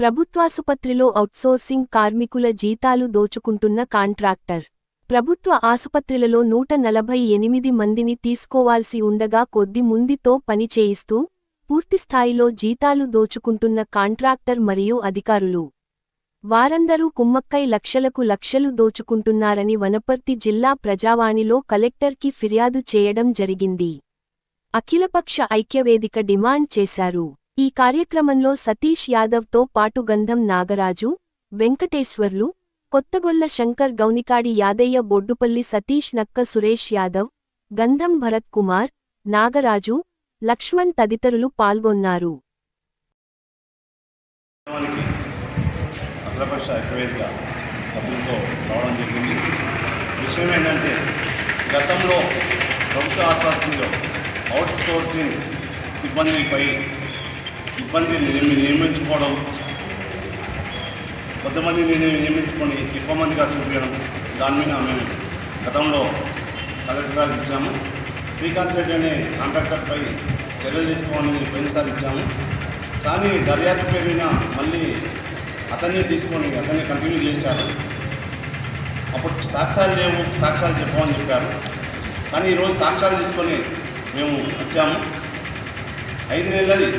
ప్రభుత్వాసుపత్రిలో outsourcing కార్మికుల జీతాలు దోచుకుంటున్న contractor. ప్రభుత్వ ఆసుపత్రులలో నూట నలభై ఎనిమిది మందిని తీసుకోవాల్సి ఉండగా కొద్ది మందితో పని చేయిస్తూ పూర్తిస్థాయిలో జీతాలు దోచుకుంటున్న కాంట్రాక్టర్ మరియు అధికారులు. వారందరూ కుమ్మక్కై లక్షలకు లక్షలు దోచుకుంటున్నారని వనపర్తి జిల్లా ప్రజావాణిలో కలెక్టర్కి ఫిర్యాదు చేయడం జరిగింది. అఖిలపక్ష ఐక్యవేదిక డిమాండ్ చేశారు. ఈ కార్యక్రమంలో సతీష్ యాదవ్తో పాటు గంధం నాగరాజు వెంకటేశ్వర్లు కొత్తగొల్ల శంకర్ గౌనికాడి యాదయ్య బొడ్డుపల్లి సతీష్ నక్క సురేష్ యాదవ్ గంధం భరత్ కుమార్ నాగరాజు లక్ష్మణ్ తదితరులు పాల్గొన్నారు. సభ్యులతో రావడం జరిగింది. విషయం ఏంటంటే గతంలో ప్రభుత్వ ఆశ్వాసంలో అవుట్ సోర్సింగ్ సిబ్బందిపై సిబ్బంది నియమి- నియమించుకోవడం. కొంతమందిని నియమించుకొని ఎక్కువ మందిగా చూపించడం. దాని మీద మేము గతంలో కలెక్టర్ గారికి ఇచ్చాము. శ్రీకాంత్ రెడ్డి అనే కాంట్రాక్టర్పై చర్యలు తీసుకోవాలని పోయినసారి ఇచ్చాము. కానీ దర్యాప్తు పేరున మళ్ళీ అతన్ని తీసుకొని అతన్ని కంటిన్యూ చేశారు. అప్పుడు సాక్ష్యాలు లేవు సాక్ష్యాలు చెప్పమని చెప్పారు. కానీ ఈరోజు సాక్ష్యాలు తీసుకొని మేము వచ్చాము. ఐదు నెలలది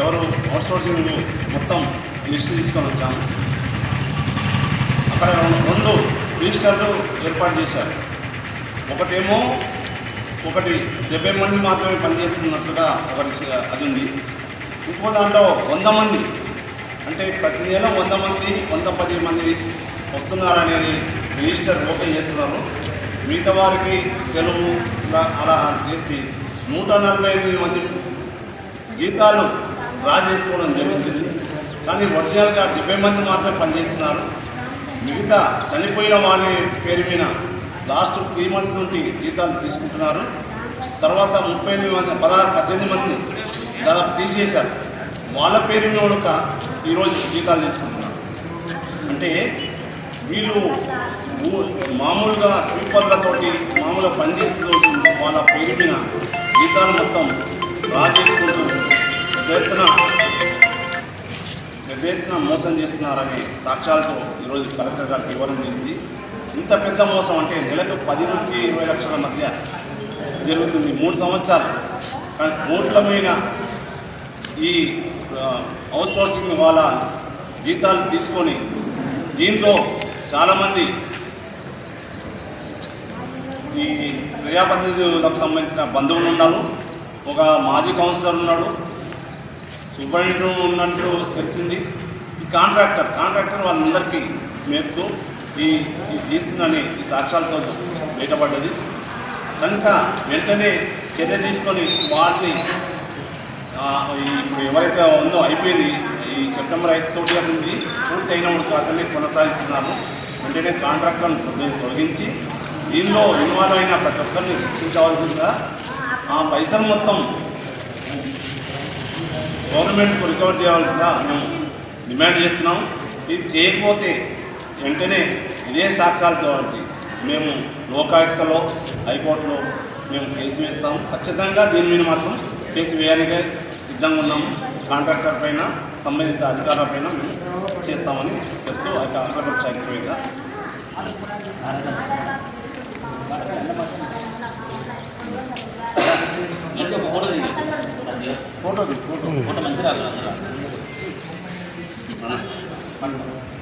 ఎవరు అవుట్సోర్సింగ్ మొత్తం లిస్ట్ తీసుకొని వచ్చాము అక్కడ రెండు రిజిస్టర్లు ఏర్పాటు చేశారు. ఒకటేమో ఒకటి డెబ్బై మంది మాత్రమే పనిచేస్తున్నట్లుగా ఒకటి అది ఉంది. ఇంకో దాంట్లో వంద మంది అంటే ప్రతి నెల వంద మంది వంద పది మంది వస్తున్నారనేది రిజిస్టర్ ఓపెన్ చేస్తున్నారు. మిగతా వారికి సెలవు ఇలా అలా చేసి నూట నలభై ఎనిమిది మంది జీతాలు డ్రా చేసుకోవడం జరుగుతుంది. కానీ ఒరిజినల్గా డెబ్బై మంది మాత్రమే పనిచేస్తున్నారు. మిగతా చనిపోయిన వారి పేరు మీద లాస్ట్ త్రీ మంత్స్ నుండి జీతాలు తీసుకుంటున్నారు. తర్వాత ముప్పై ఎనిమిది మంది పదహారు పద్దెనిమిది మంది దాదాపు తీసేశారు. వాళ్ళ పేరు మీద ఒక ఈరోజు జీతాలు తీసుకుంటున్నారు. అంటే వీళ్ళు మామూలుగా స్వీపర్లతోటి మామూలుగా పనిచేస్తూ వాళ్ళ పేరు మీద జీతాలు మొత్తం డ్రా చేసుకుంటూ పెద్ద ఎత్తున పెద్ద ఎత్తున మోసం చేస్తున్నారనే సాక్ష్యాలతో ఈరోజు కలెక్టర్ గారికి వివరణ జరిగింది. ఇంత పెద్ద మోసం అంటే నెలకు పది నుంచి ఇరవై లక్షల మధ్య జరుగుతుంది. మూడు సంవత్సరాలు. కానీ కోట్లమైన ఈ హౌస్ సోర్సింగ్ వాళ్ళ జీతాలు తీసుకొని దీంతో చాలామంది ఈ ప్రజాప్రతినిధులకు సంబంధించిన బంధువులు ఉన్నారు. ఒక మాజీ కౌన్సిలర్ ఉన్నాడు. సూపరింటెండెంట్ ఉన్నట్టు తెలిసింది. ఈ కాంట్రాక్టర్ కాంట్రాక్టర్ వాళ్ళందరికీ మేపుతూ ఈ ఈ తీస్తుందని ఈ సాక్ష్యాలతో బయటపడ్డది. కనుక వెంటనే చర్య తీసుకొని వారిని ఇప్పుడు ఎవరైతే ఉందో అయిపోయింది ఈ సెప్టెంబర్ ఐదు తోటి ఉంది. పూర్తి అయినప్పుడు అతన్ని కొనసాగిస్తున్నారు వెంటనే కాంట్రాక్టర్ను తొలగించి దీనిలో ఇన్వాల్వ్ అయిన ప్రతి ఒక్కరిని శిక్షించవలసిందిగా ఆ పైసలు మొత్తం గవర్నమెంట్కు రికవర్ చేయాల్సిన మేము డిమాండ్ చేస్తున్నాం. ఇది చేయకపోతే వెంటనే ఇదే సాక్ష్యాలతో మేము లోకాయుక్తలో హైకోర్టులో మేము కేసు వేస్తాం. ఖచ్చితంగా దీని మీద మాత్రం కేసు వేయడానికే సిద్ధంగా ఉన్నాము. కాంట్రాక్టర్ పైన సంబంధిత అధికారుల పైన మేము చేస్తామని చెప్తూ అయితే అగ్రపక్ష ఐక్యవేదిక ஃபோட்டோ ஃபோட்டோ ஃபோட்டோ வந்துடா வந்துடா